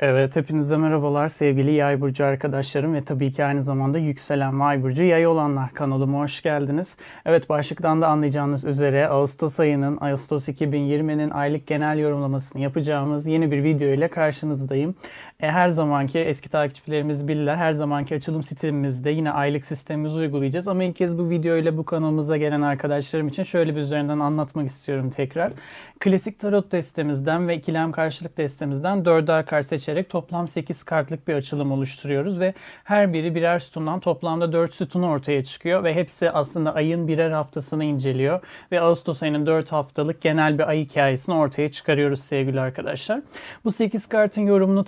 Evet, hepinize merhabalar sevgili yay burcu arkadaşlarım ve tabii ki aynı zamanda yükselen yay burcu yay olanlar kanalıma hoş geldiniz. Evet başlıktan da anlayacağınız üzere Ağustos ayının Ağustos 2020'nin aylık genel yorumlamasını yapacağımız yeni bir video ile karşınızdayım. E, her zamanki eski takipçilerimiz bilirler. Her zamanki açılım stilimizde yine aylık sistemimizi uygulayacağız. Ama ilk kez bu video ile bu kanalımıza gelen arkadaşlarım için şöyle bir üzerinden anlatmak istiyorum tekrar. Klasik tarot destemizden ve ikilem karşılık destemizden dörder kart seçerek toplam 8 kartlık bir açılım oluşturuyoruz ve her biri birer sütundan toplamda 4 sütun ortaya çıkıyor ve hepsi aslında ayın birer haftasını inceliyor ve Ağustos ayının 4 haftalık genel bir ay hikayesini ortaya çıkarıyoruz sevgili arkadaşlar. Bu 8 kartın yorumunu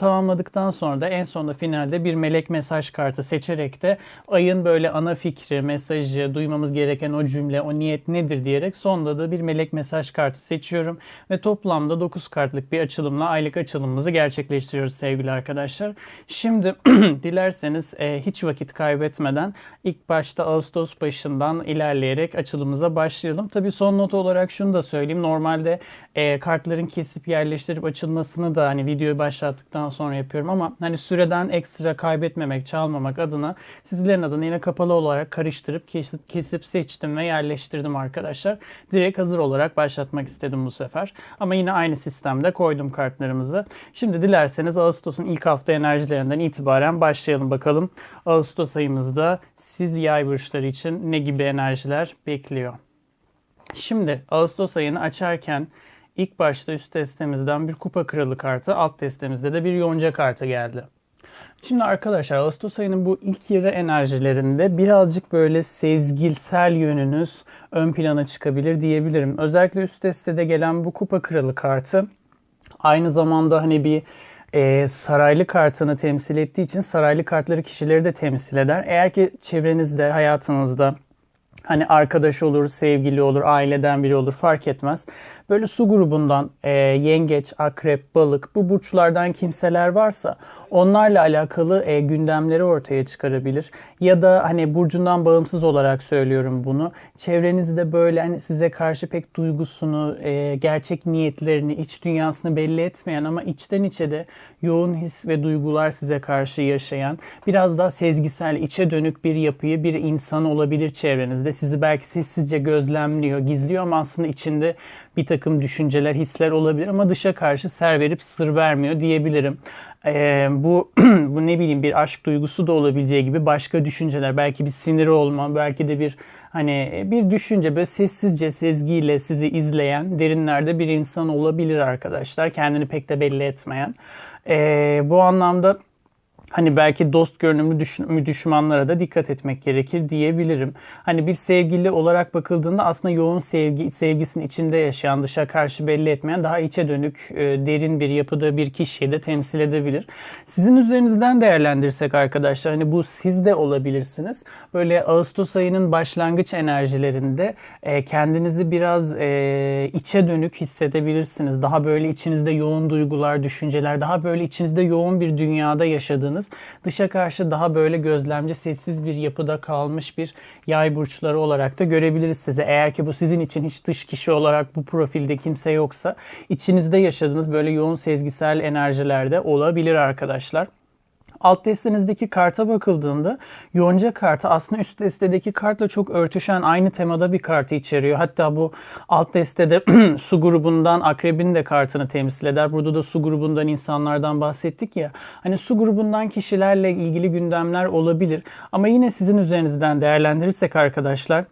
tamamladıktan sonra da en sonunda finalde bir melek mesaj kartı seçerek de ayın böyle ana fikri, mesajı, duymamız gereken o cümle, o niyet nedir diyerek sonunda da bir melek mesaj kartı seçiyorum ve toplamda 9 kartlık bir açılımla aylık açılımımızı gerçekleştiriyoruz sevgili arkadaşlar. Şimdi dilerseniz e, hiç vakit kaybetmeden ilk başta Ağustos başından ilerleyerek açılımımıza başlayalım. Tabii son not olarak şunu da söyleyeyim. Normalde e, kartların kesip yerleştirip açılmasını da hani videoyu başlattıktan sonra yapıyorum ama hani süreden ekstra kaybetmemek, çalmamak adına sizlerin adına yine kapalı olarak karıştırıp kesip, kesip seçtim ve yerleştirdim arkadaşlar. Direkt hazır olarak başlatmak istedim bu sefer. Ama yine aynı sistemde koydum kartlarımızı. Şimdi dilerseniz Ağustos'un ilk hafta enerjilerinden itibaren başlayalım bakalım. Ağustos ayımızda siz yay burçları için ne gibi enerjiler bekliyor? Şimdi Ağustos ayını açarken ilk başta üst testemizden bir kupa kralı kartı, alt testemizde de bir yonca kartı geldi. Şimdi arkadaşlar Ağustos ayının bu ilk yarı enerjilerinde birazcık böyle sezgilsel yönünüz ön plana çıkabilir diyebilirim. Özellikle üst destede gelen bu kupa kralı kartı aynı zamanda hani bir e, saraylı kartını temsil ettiği için saraylı kartları kişileri de temsil eder. Eğer ki çevrenizde, hayatınızda hani arkadaş olur, sevgili olur, aileden biri olur fark etmez. Böyle su grubundan e, yengeç, akrep, balık bu burçlardan kimseler varsa onlarla alakalı e, gündemleri ortaya çıkarabilir. Ya da hani burcundan bağımsız olarak söylüyorum bunu. Çevrenizde böyle hani size karşı pek duygusunu, e, gerçek niyetlerini, iç dünyasını belli etmeyen ama içten içe de yoğun his ve duygular size karşı yaşayan, biraz daha sezgisel, içe dönük bir yapıyı, bir insan olabilir çevrenizde. Sizi belki sessizce gözlemliyor, gizliyor ama aslında içinde bir takım düşünceler, hisler olabilir ama dışa karşı ser verip sır vermiyor diyebilirim. Ee, bu bu ne bileyim bir aşk duygusu da olabileceği gibi başka düşünceler, belki bir sinir olma, belki de bir hani bir düşünce böyle sessizce sezgiyle sizi izleyen derinlerde bir insan olabilir arkadaşlar. Kendini pek de belli etmeyen. Ee, bu anlamda hani belki dost görünümlü düşmanlara da dikkat etmek gerekir diyebilirim. Hani bir sevgili olarak bakıldığında aslında yoğun sevgi sevgisinin içinde yaşayan, dışa karşı belli etmeyen, daha içe dönük, e, derin bir yapıda bir kişiyi de temsil edebilir. Sizin üzerinizden değerlendirsek arkadaşlar hani bu siz de olabilirsiniz. Böyle Ağustos ayının başlangıç enerjilerinde e, kendinizi biraz e, içe dönük hissedebilirsiniz. Daha böyle içinizde yoğun duygular, düşünceler, daha böyle içinizde yoğun bir dünyada yaşadığınız olabilirsiniz. Dışa karşı daha böyle gözlemci, sessiz bir yapıda kalmış bir yay burçları olarak da görebiliriz size. Eğer ki bu sizin için hiç dış kişi olarak bu profilde kimse yoksa içinizde yaşadığınız böyle yoğun sezgisel enerjilerde olabilir arkadaşlar. Alt destenizdeki karta bakıldığında yonca kartı aslında üst destedeki kartla çok örtüşen aynı temada bir kartı içeriyor. Hatta bu alt destede su grubundan akrebin de kartını temsil eder. Burada da su grubundan insanlardan bahsettik ya. Hani su grubundan kişilerle ilgili gündemler olabilir. Ama yine sizin üzerinizden değerlendirirsek arkadaşlar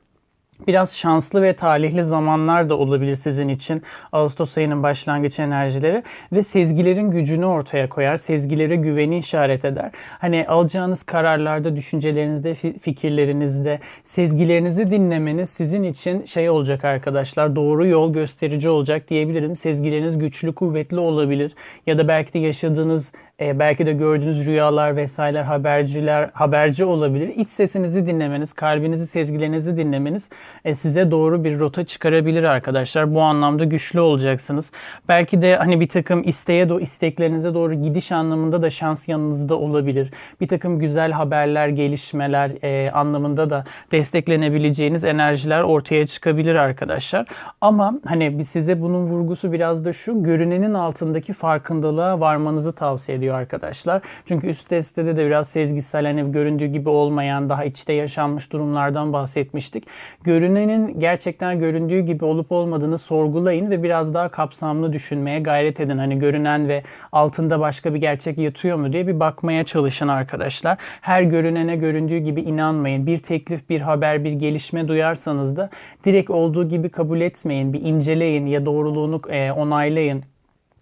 Biraz şanslı ve talihli zamanlar da olabilir sizin için Ağustos ayının başlangıç enerjileri ve sezgilerin gücünü ortaya koyar. Sezgilere güveni işaret eder. Hani alacağınız kararlarda, düşüncelerinizde, fikirlerinizde sezgilerinizi dinlemeniz sizin için şey olacak arkadaşlar. Doğru yol gösterici olacak diyebilirim. Sezgileriniz güçlü, kuvvetli olabilir ya da belki de yaşadığınız e, belki de gördüğünüz rüyalar vesaireler haberciler haberci olabilir. İç sesinizi dinlemeniz, kalbinizi, sezgilerinizi dinlemeniz e, size doğru bir rota çıkarabilir arkadaşlar. Bu anlamda güçlü olacaksınız. Belki de hani bir takım isteğe do isteklerinize doğru gidiş anlamında da şans yanınızda olabilir. Bir takım güzel haberler, gelişmeler e, anlamında da desteklenebileceğiniz enerjiler ortaya çıkabilir arkadaşlar. Ama hani size bunun vurgusu biraz da şu görünenin altındaki farkındalığa varmanızı tavsiye ediyorum ediyor arkadaşlar. Çünkü üst destede de biraz sezgisel hani göründüğü gibi olmayan daha içte yaşanmış durumlardan bahsetmiştik. Görünenin gerçekten göründüğü gibi olup olmadığını sorgulayın ve biraz daha kapsamlı düşünmeye gayret edin. Hani görünen ve altında başka bir gerçek yatıyor mu diye bir bakmaya çalışın arkadaşlar. Her görünene göründüğü gibi inanmayın. Bir teklif, bir haber, bir gelişme duyarsanız da direkt olduğu gibi kabul etmeyin. Bir inceleyin ya doğruluğunu e, onaylayın.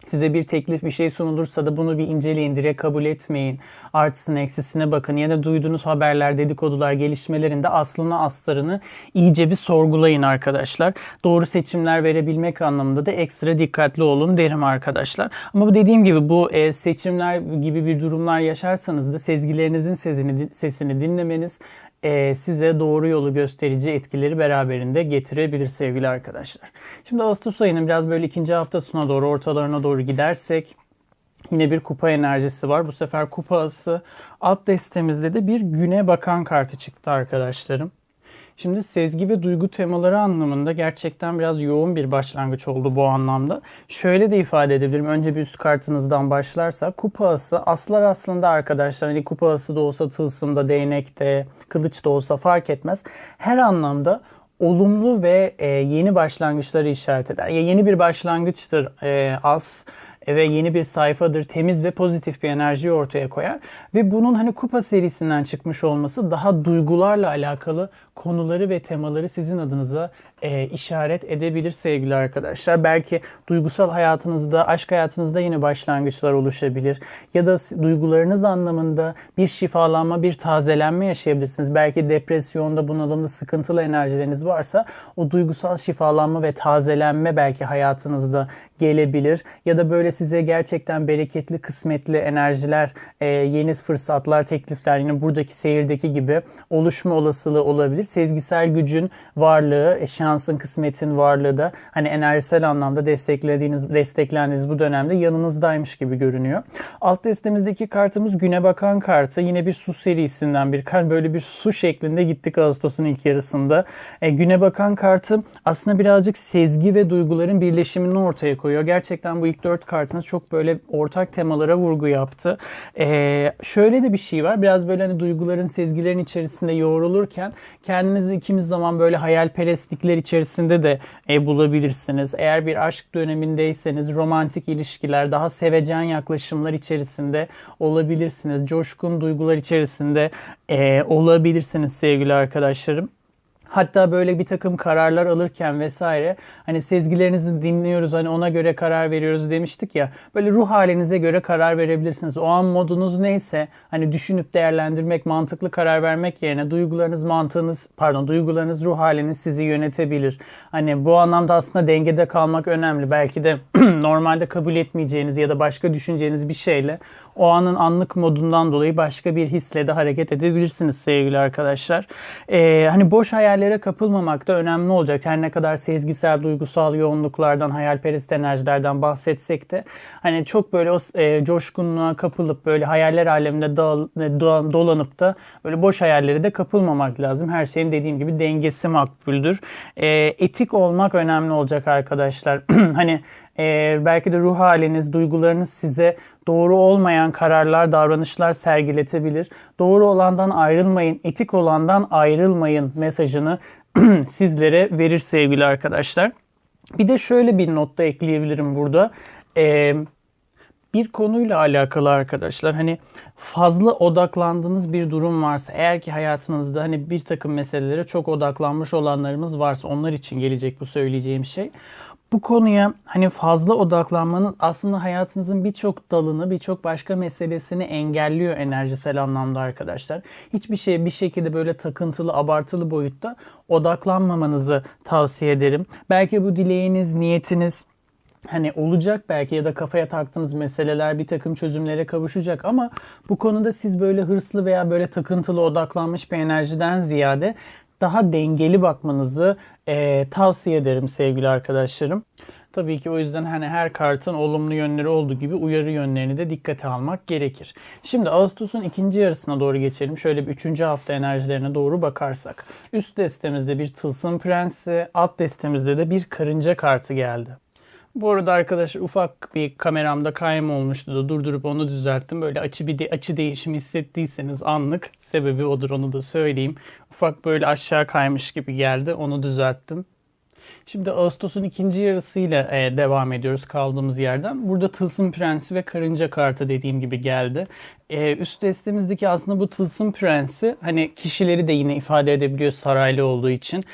Size bir teklif bir şey sunulursa da bunu bir inceleyin, direkt kabul etmeyin. Artısını eksisine bakın. Ya da duyduğunuz haberler, dedikodular, gelişmelerinde aslını astarını iyice bir sorgulayın arkadaşlar. Doğru seçimler verebilmek anlamında da ekstra dikkatli olun derim arkadaşlar. Ama bu dediğim gibi bu e, seçimler gibi bir durumlar yaşarsanız da sezgilerinizin sesini, sesini dinlemeniz e, size doğru yolu gösterici etkileri beraberinde getirebilir sevgili arkadaşlar. Şimdi Ağustos ayının biraz böyle ikinci haftasına doğru ortalarına doğru gidersek yine bir kupa enerjisi var. Bu sefer kupa ası alt destemizde de bir güne bakan kartı çıktı arkadaşlarım. Şimdi sezgi ve duygu temaları anlamında gerçekten biraz yoğun bir başlangıç oldu bu anlamda. Şöyle de ifade edebilirim. Önce bir üst kartınızdan başlarsa kupa ası aslar aslında arkadaşlar hani kupa ası da olsa tılsımda, değnekte, kılıç da olsa fark etmez. Her anlamda olumlu ve e, yeni başlangıçları işaret eder. Ya yeni bir başlangıçtır e, as ve yeni bir sayfadır. Temiz ve pozitif bir enerji ortaya koyar. Ve bunun hani kupa serisinden çıkmış olması daha duygularla alakalı konuları ve temaları sizin adınıza e, işaret edebilir sevgili arkadaşlar. Belki duygusal hayatınızda, aşk hayatınızda yeni başlangıçlar oluşabilir. Ya da duygularınız anlamında bir şifalanma, bir tazelenme yaşayabilirsiniz. Belki depresyonda, bunalımda sıkıntılı enerjileriniz varsa o duygusal şifalanma ve tazelenme belki hayatınızda gelebilir. Ya da böyle size gerçekten bereketli, kısmetli enerjiler, e, yeni fırsatlar, teklifler yine buradaki seyirdeki gibi oluşma olasılığı olabilir. Sezgisel gücün varlığı, e, şansın, kısmetin varlığı da hani enerjisel anlamda desteklediğiniz, desteklendiğiniz bu dönemde yanınızdaymış gibi görünüyor. Alt destemizdeki kartımız güne bakan kartı. Yine bir su serisinden bir kart. Böyle bir su şeklinde gittik Ağustos'un ilk yarısında. E, güne bakan kartı aslında birazcık sezgi ve duyguların birleşimini ortaya koyuyor. Gerçekten bu ilk dört kartınız çok böyle ortak temalara vurgu yaptı. E, şöyle de bir şey var. Biraz böyle hani duyguların, sezgilerin içerisinde yoğrulurken kendinizi ikimiz zaman böyle hayalperestlikler içerisinde de e, bulabilirsiniz. Eğer bir aşk dönemindeyseniz romantik ilişkiler, daha sevecen yaklaşımlar içerisinde olabilirsiniz. Coşkun duygular içerisinde e, olabilirsiniz sevgili arkadaşlarım. Hatta böyle bir takım kararlar alırken vesaire hani sezgilerinizi dinliyoruz hani ona göre karar veriyoruz demiştik ya. Böyle ruh halinize göre karar verebilirsiniz. O an modunuz neyse hani düşünüp değerlendirmek, mantıklı karar vermek yerine duygularınız, mantığınız, pardon duygularınız, ruh haliniz sizi yönetebilir. Hani bu anlamda aslında dengede kalmak önemli. Belki de normalde kabul etmeyeceğiniz ya da başka düşüneceğiniz bir şeyle o anın anlık modundan dolayı başka bir hisle de hareket edebilirsiniz sevgili arkadaşlar. Ee, hani boş hayallere kapılmamak da önemli olacak. Her ne kadar sezgisel, duygusal yoğunluklardan, hayalperest enerjilerden bahsetsek de hani çok böyle o e, coşkunluğa kapılıp böyle hayaller aleminde dağıl, dolanıp da böyle boş hayallere de kapılmamak lazım. Her şeyin dediğim gibi dengesi makbuldür. Ee, etik olmak önemli olacak arkadaşlar. hani e, belki de ruh haliniz, duygularınız size doğru olmayan kararlar, davranışlar sergiletebilir. Doğru olandan ayrılmayın, etik olandan ayrılmayın mesajını sizlere verir sevgili arkadaşlar. Bir de şöyle bir notta ekleyebilirim burada. Ee, bir konuyla alakalı arkadaşlar hani fazla odaklandığınız bir durum varsa eğer ki hayatınızda hani bir takım meselelere çok odaklanmış olanlarımız varsa onlar için gelecek bu söyleyeceğim şey bu konuya hani fazla odaklanmanız aslında hayatınızın birçok dalını, birçok başka meselesini engelliyor enerjisel anlamda arkadaşlar. Hiçbir şeye bir şekilde böyle takıntılı, abartılı boyutta odaklanmamanızı tavsiye ederim. Belki bu dileğiniz, niyetiniz hani olacak belki ya da kafaya taktığınız meseleler bir takım çözümlere kavuşacak ama bu konuda siz böyle hırslı veya böyle takıntılı odaklanmış bir enerjiden ziyade daha dengeli bakmanızı e, tavsiye ederim sevgili arkadaşlarım. Tabii ki o yüzden hani her kartın olumlu yönleri olduğu gibi uyarı yönlerini de dikkate almak gerekir. Şimdi Ağustos'un ikinci yarısına doğru geçelim. Şöyle bir üçüncü hafta enerjilerine doğru bakarsak. Üst destemizde bir tılsım prensi, alt destemizde de bir karınca kartı geldi. Bu arada arkadaşlar ufak bir kameramda kayma olmuştu da durdurup onu düzelttim. Böyle açı bir de, açı değişimi hissettiyseniz anlık sebebi odur onu da söyleyeyim. Ufak böyle aşağı kaymış gibi geldi onu düzelttim. Şimdi Ağustos'un ikinci yarısıyla e, devam ediyoruz kaldığımız yerden. Burada Tılsım Prensi ve Karınca Kartı dediğim gibi geldi. E, üst destemizdeki aslında bu Tılsım Prensi hani kişileri de yine ifade edebiliyor saraylı olduğu için.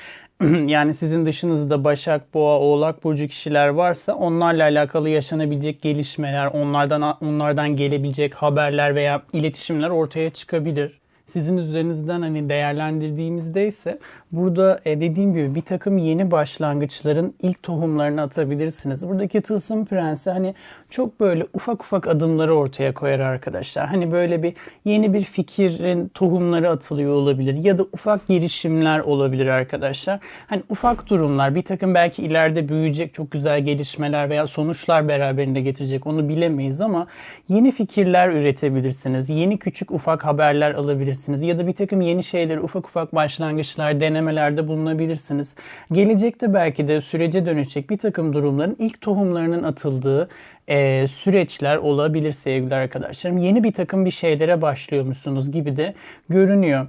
yani sizin dışınızda Başak, Boğa, Oğlak burcu kişiler varsa onlarla alakalı yaşanabilecek gelişmeler, onlardan onlardan gelebilecek haberler veya iletişimler ortaya çıkabilir sizin üzerinizden hani değerlendirdiğimizde ise burada e, dediğim gibi bir takım yeni başlangıçların ilk tohumlarını atabilirsiniz. Buradaki tılsım prensi hani çok böyle ufak ufak adımları ortaya koyar arkadaşlar. Hani böyle bir yeni bir fikrin tohumları atılıyor olabilir ya da ufak girişimler olabilir arkadaşlar. Hani ufak durumlar bir takım belki ileride büyüyecek çok güzel gelişmeler veya sonuçlar beraberinde getirecek onu bilemeyiz ama yeni fikirler üretebilirsiniz. Yeni küçük ufak haberler alabilirsiniz ya da bir takım yeni şeyleri ufak ufak başlangıçlar, denemelerde bulunabilirsiniz. Gelecekte belki de sürece dönüşecek bir takım durumların ilk tohumlarının atıldığı e, süreçler olabilir sevgili arkadaşlarım. Yeni bir takım bir şeylere başlıyormuşsunuz gibi de görünüyor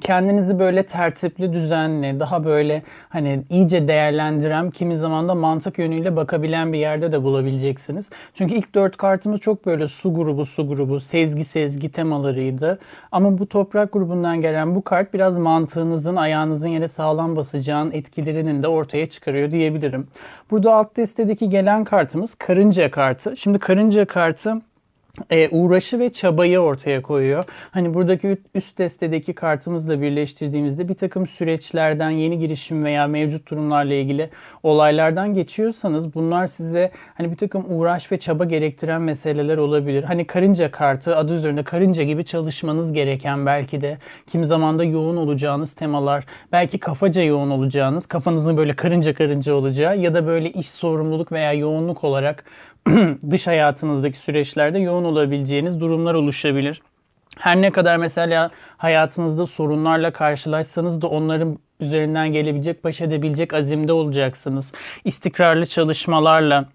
kendinizi böyle tertipli, düzenli, daha böyle hani iyice değerlendiren, kimi zaman da mantık yönüyle bakabilen bir yerde de bulabileceksiniz. Çünkü ilk dört kartımız çok böyle su grubu, su grubu, sezgi sezgi temalarıydı. Ama bu toprak grubundan gelen bu kart biraz mantığınızın, ayağınızın yere sağlam basacağın etkilerinin de ortaya çıkarıyor diyebilirim. Burada alt destedeki gelen kartımız karınca kartı. Şimdi karınca kartı e, uğraşı ve çabayı ortaya koyuyor. Hani buradaki üst destedeki kartımızla birleştirdiğimizde bir takım süreçlerden, yeni girişim veya mevcut durumlarla ilgili olaylardan geçiyorsanız bunlar size hani bir takım uğraş ve çaba gerektiren meseleler olabilir. Hani karınca kartı adı üzerinde karınca gibi çalışmanız gereken belki de kim zaman da yoğun olacağınız temalar, belki kafaca yoğun olacağınız, kafanızın böyle karınca karınca olacağı ya da böyle iş sorumluluk veya yoğunluk olarak dış hayatınızdaki süreçlerde yoğun olabileceğiniz durumlar oluşabilir. Her ne kadar mesela hayatınızda sorunlarla karşılaşsanız da onların üzerinden gelebilecek, baş edebilecek azimde olacaksınız. İstikrarlı çalışmalarla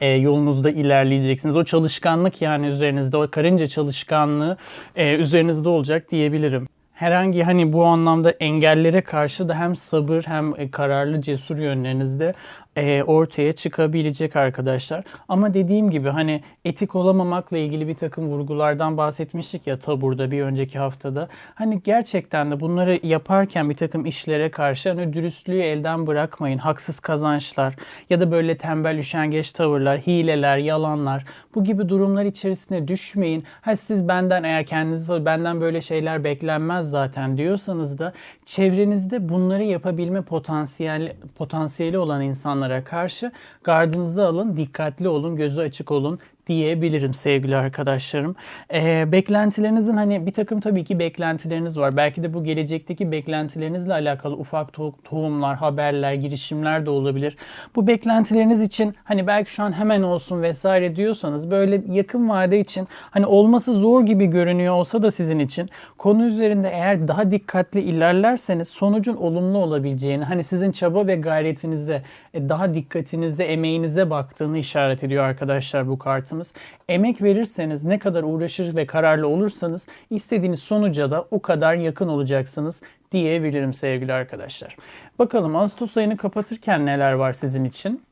e, yolunuzda ilerleyeceksiniz. O çalışkanlık yani üzerinizde, o karınca çalışkanlığı e, üzerinizde olacak diyebilirim herhangi hani bu anlamda engellere karşı da hem sabır hem e, kararlı cesur yönlerinizde e, ortaya çıkabilecek arkadaşlar. Ama dediğim gibi hani etik olamamakla ilgili bir takım vurgulardan bahsetmiştik ya taburda bir önceki haftada. Hani gerçekten de bunları yaparken bir takım işlere karşı hani dürüstlüğü elden bırakmayın. Haksız kazançlar ya da böyle tembel üşengeç tavırlar, hileler, yalanlar bu gibi durumlar içerisine düşmeyin. Ha siz benden eğer kendiniz benden böyle şeyler beklenmez zaten diyorsanız da çevrenizde bunları yapabilme potansiyeli potansiyeli olan insanlar insanlara karşı gardınızı alın, dikkatli olun, gözü açık olun diyebilirim sevgili arkadaşlarım. E, beklentilerinizin hani bir takım tabii ki beklentileriniz var. Belki de bu gelecekteki beklentilerinizle alakalı ufak to- tohumlar, haberler, girişimler de olabilir. Bu beklentileriniz için hani belki şu an hemen olsun vesaire diyorsanız böyle yakın vade için hani olması zor gibi görünüyor olsa da sizin için konu üzerinde eğer daha dikkatli ilerlerseniz sonucun olumlu olabileceğini hani sizin çaba ve gayretinize e, daha dikkatinize, emeğinize baktığını işaret ediyor arkadaşlar bu kartın yapacaksınız. Emek verirseniz, ne kadar uğraşır ve kararlı olursanız istediğiniz sonuca da o kadar yakın olacaksınız diyebilirim sevgili arkadaşlar. Bakalım Ağustos ayını kapatırken neler var sizin için?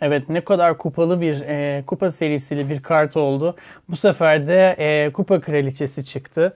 Evet ne kadar kupalı bir e, kupa serisiyle bir kart oldu. Bu sefer de e, kupa kraliçesi çıktı.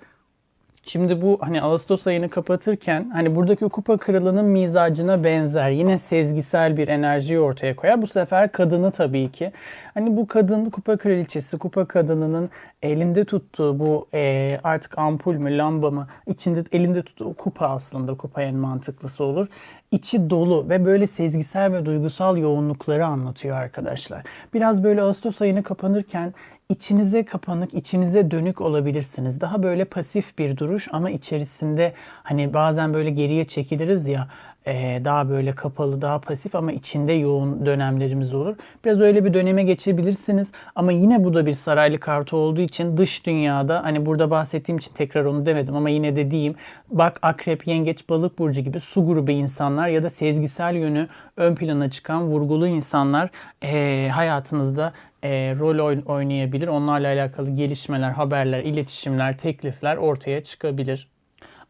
Şimdi bu hani Ağustos ayını kapatırken hani buradaki kupa kralının mizacına benzer yine sezgisel bir enerjiyi ortaya koyar. Bu sefer kadını tabii ki. Hani bu kadın kupa kraliçesi, kupa kadınının elinde tuttuğu bu e, artık ampul mü, lamba mı içinde elinde tuttuğu kupa aslında kupa en mantıklısı olur. İçi dolu ve böyle sezgisel ve duygusal yoğunlukları anlatıyor arkadaşlar. Biraz böyle Ağustos ayını kapanırken içinize kapanık, içinize dönük olabilirsiniz. Daha böyle pasif bir duruş ama içerisinde hani bazen böyle geriye çekiliriz ya e, daha böyle kapalı, daha pasif ama içinde yoğun dönemlerimiz olur. Biraz öyle bir döneme geçebilirsiniz ama yine bu da bir saraylı kartı olduğu için dış dünyada hani burada bahsettiğim için tekrar onu demedim ama yine de diyeyim. Bak akrep, yengeç, balık burcu gibi su grubu insanlar ya da sezgisel yönü ön plana çıkan vurgulu insanlar e, hayatınızda e, rol oynayabilir. Onlarla alakalı gelişmeler, haberler, iletişimler, teklifler ortaya çıkabilir.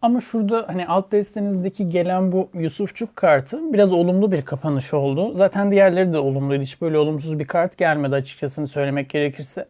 Ama şurada hani alt destenizdeki gelen bu Yusufçuk kartı biraz olumlu bir kapanış oldu. Zaten diğerleri de olumluydu. Hiç böyle olumsuz bir kart gelmedi açıkçası söylemek gerekirse.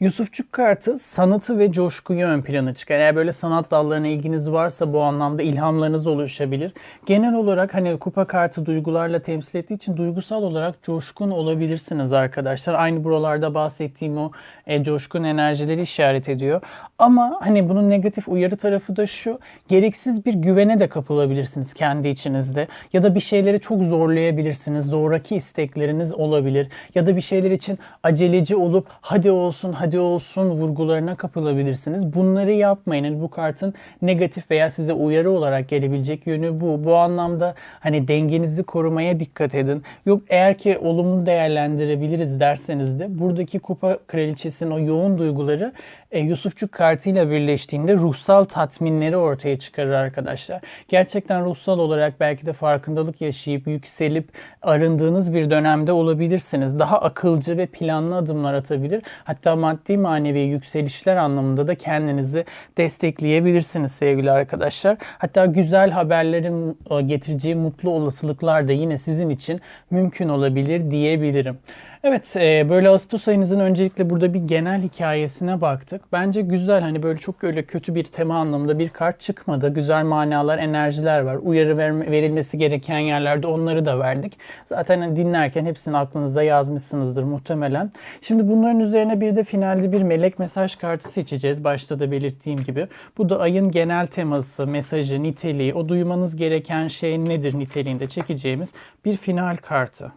Yusufçuk kartı sanatı ve coşkuyu ön plana çıkar. Eğer böyle sanat dallarına ilginiz varsa bu anlamda ilhamlarınız oluşabilir. Genel olarak hani kupa kartı duygularla temsil ettiği için duygusal olarak coşkun olabilirsiniz arkadaşlar. Aynı buralarda bahsettiğim o e, coşkun enerjileri işaret ediyor. Ama hani bunun negatif uyarı tarafı da şu. Gereksiz bir güvene de kapılabilirsiniz kendi içinizde. Ya da bir şeyleri çok zorlayabilirsiniz. Zoraki istekleriniz olabilir. Ya da bir şeyler için aceleci olup hadi olsun hadi olsun vurgularına kapılabilirsiniz. Bunları yapmayın. Yani bu kartın negatif veya size uyarı olarak gelebilecek yönü bu. Bu anlamda hani dengenizi korumaya dikkat edin. Yok eğer ki olumlu değerlendirebiliriz derseniz de buradaki kupa kraliçesinin o yoğun duyguları e, Yusufçuk kartıyla birleştiğinde ruhsal tatminleri ortaya çıkarır arkadaşlar. Gerçekten ruhsal olarak belki de farkındalık yaşayıp yükselip arındığınız bir dönemde olabilirsiniz. Daha akılcı ve planlı adımlar atabilir. Hatta maddi manevi yükselişler anlamında da kendinizi destekleyebilirsiniz sevgili arkadaşlar. Hatta güzel haberlerin getireceği mutlu olasılıklar da yine sizin için mümkün olabilir diyebilirim. Evet e, böyle Ağustos ayınızın öncelikle burada bir genel hikayesine baktık. Bence güzel hani böyle çok öyle kötü bir tema anlamında bir kart çıkmadı. Güzel manalar, enerjiler var. Uyarı verilmesi gereken yerlerde onları da verdik. Zaten hani dinlerken hepsini aklınızda yazmışsınızdır muhtemelen. Şimdi bunların üzerine bir de finalde bir melek mesaj kartı seçeceğiz. Başta da belirttiğim gibi. Bu da ayın genel teması, mesajı, niteliği, o duymanız gereken şey nedir niteliğinde çekeceğimiz bir final kartı.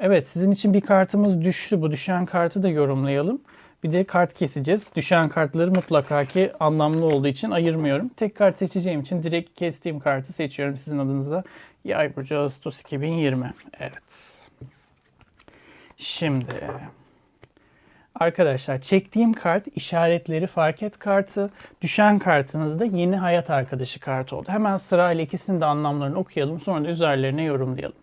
Evet sizin için bir kartımız düştü. Bu düşen kartı da yorumlayalım. Bir de kart keseceğiz. Düşen kartları mutlaka ki anlamlı olduğu için ayırmıyorum. Tek kart seçeceğim için direkt kestiğim kartı seçiyorum sizin adınıza. Yay burcu Ağustos 2020. Evet. Şimdi Arkadaşlar çektiğim kart işaretleri fark et kartı. Düşen kartınızda yeni hayat arkadaşı kartı oldu. Hemen sırayla ikisinin de anlamlarını okuyalım. Sonra da üzerlerine yorumlayalım.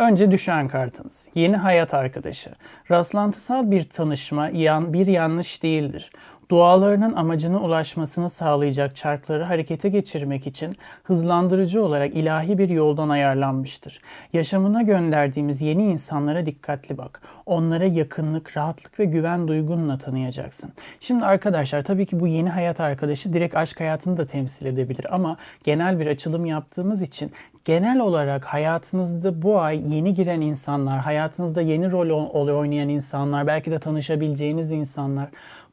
Önce düşen kartınız. Yeni hayat arkadaşı. Rastlantısal bir tanışma yan, bir yanlış değildir. Dualarının amacına ulaşmasını sağlayacak çarkları harekete geçirmek için hızlandırıcı olarak ilahi bir yoldan ayarlanmıştır. Yaşamına gönderdiğimiz yeni insanlara dikkatli bak. Onlara yakınlık, rahatlık ve güven duygunla tanıyacaksın. Şimdi arkadaşlar tabii ki bu yeni hayat arkadaşı direkt aşk hayatını da temsil edebilir ama genel bir açılım yaptığımız için genel olarak hayatınızda bu ay yeni giren insanlar, hayatınızda yeni rol oynayan insanlar, belki de tanışabileceğiniz insanlar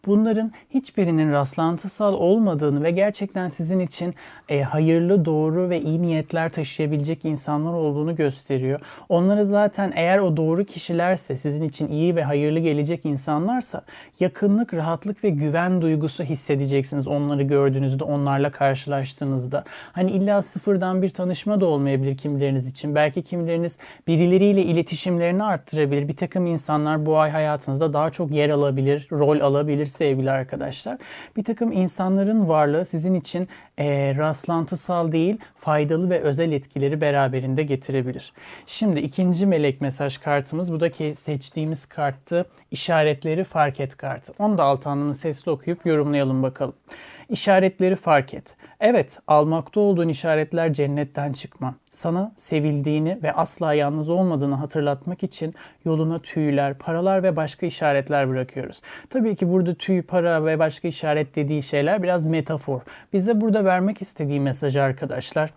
bunların hiçbirinin rastlantısal olmadığını ve gerçekten sizin için e, hayırlı, doğru ve iyi niyetler taşıyabilecek insanlar olduğunu gösteriyor. Onları zaten eğer o doğru kişilerse, sizin için iyi ve hayırlı gelecek insanlarsa yakınlık, rahatlık ve güven duygusu hissedeceksiniz onları gördüğünüzde, onlarla karşılaştığınızda. Hani illa sıfırdan bir tanışma da olmayabilir kimileriniz için. Belki kimileriniz birileriyle iletişimlerini arttırabilir. Bir takım insanlar bu ay hayatınızda daha çok yer alabilir, rol alabilir sevgili arkadaşlar. Bir takım insanların varlığı sizin için e, rastlantısal değil, faydalı ve özel etkileri beraberinde getirebilir. Şimdi ikinci melek mesaj kartımız. Bu da seçtiğimiz karttı. İşaretleri fark et kartı. Onu da alt anlamını sesli okuyup yorumlayalım bakalım. İşaretleri fark et. Evet, almakta olduğun işaretler cennetten çıkma. Sana sevildiğini ve asla yalnız olmadığını hatırlatmak için yoluna tüyler, paralar ve başka işaretler bırakıyoruz. Tabii ki burada tüy, para ve başka işaret dediği şeyler biraz metafor. Bize burada vermek istediği mesaj arkadaşlar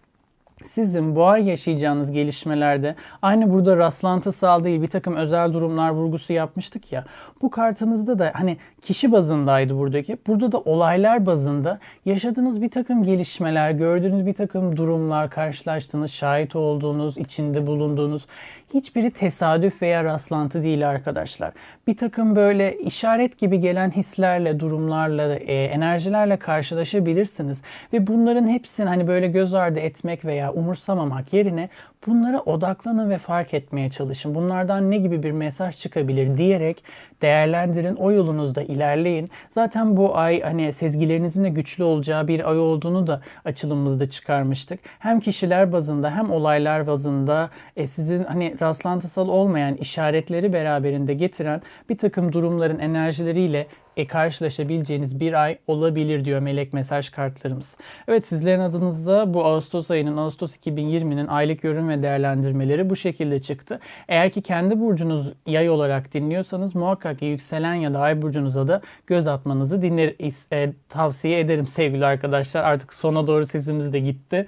sizin bu ay yaşayacağınız gelişmelerde aynı burada rastlantısal değil bir takım özel durumlar vurgusu yapmıştık ya. Bu kartınızda da hani kişi bazındaydı buradaki. Burada da olaylar bazında yaşadığınız bir takım gelişmeler, gördüğünüz bir takım durumlar, karşılaştığınız, şahit olduğunuz, içinde bulunduğunuz hiçbiri tesadüf veya rastlantı değil arkadaşlar. Bir takım böyle işaret gibi gelen hislerle, durumlarla, e, enerjilerle karşılaşabilirsiniz. Ve bunların hepsini hani böyle göz ardı etmek veya umursamamak yerine Bunlara odaklanın ve fark etmeye çalışın. Bunlardan ne gibi bir mesaj çıkabilir diyerek değerlendirin. O yolunuzda ilerleyin. Zaten bu ay hani sezgilerinizin de güçlü olacağı bir ay olduğunu da açılımımızda çıkarmıştık. Hem kişiler bazında hem olaylar bazında e, sizin hani rastlantısal olmayan işaretleri beraberinde getiren bir takım durumların enerjileriyle e, karşılaşabileceğiniz bir ay olabilir diyor melek mesaj kartlarımız. Evet sizlerin adınızda bu Ağustos ayının Ağustos 2020'nin aylık yorum ve değerlendirmeleri bu şekilde çıktı. Eğer ki kendi burcunuz yay olarak dinliyorsanız muhakkak ki yükselen ya da ay burcunuza da göz atmanızı dinler, e, tavsiye ederim sevgili arkadaşlar. Artık sona doğru sesimiz de gitti.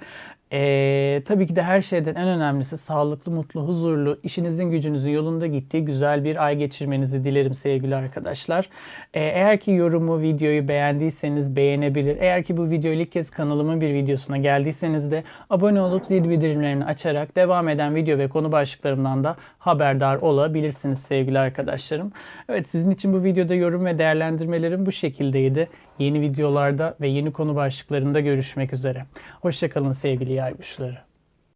Ee, tabii ki de her şeyden en önemlisi sağlıklı, mutlu, huzurlu, işinizin gücünüzün yolunda gittiği güzel bir ay geçirmenizi dilerim sevgili arkadaşlar. Ee, eğer ki yorumu, videoyu beğendiyseniz beğenebilir. Eğer ki bu videoyu ilk kez kanalımın bir videosuna geldiyseniz de abone olup zil bildirimlerini açarak devam eden video ve konu başlıklarımdan da haberdar olabilirsiniz sevgili arkadaşlarım. Evet sizin için bu videoda yorum ve değerlendirmelerim bu şekildeydi. Yeni videolarda ve yeni konu başlıklarında görüşmek üzere. Hoşçakalın sevgili yay burçları.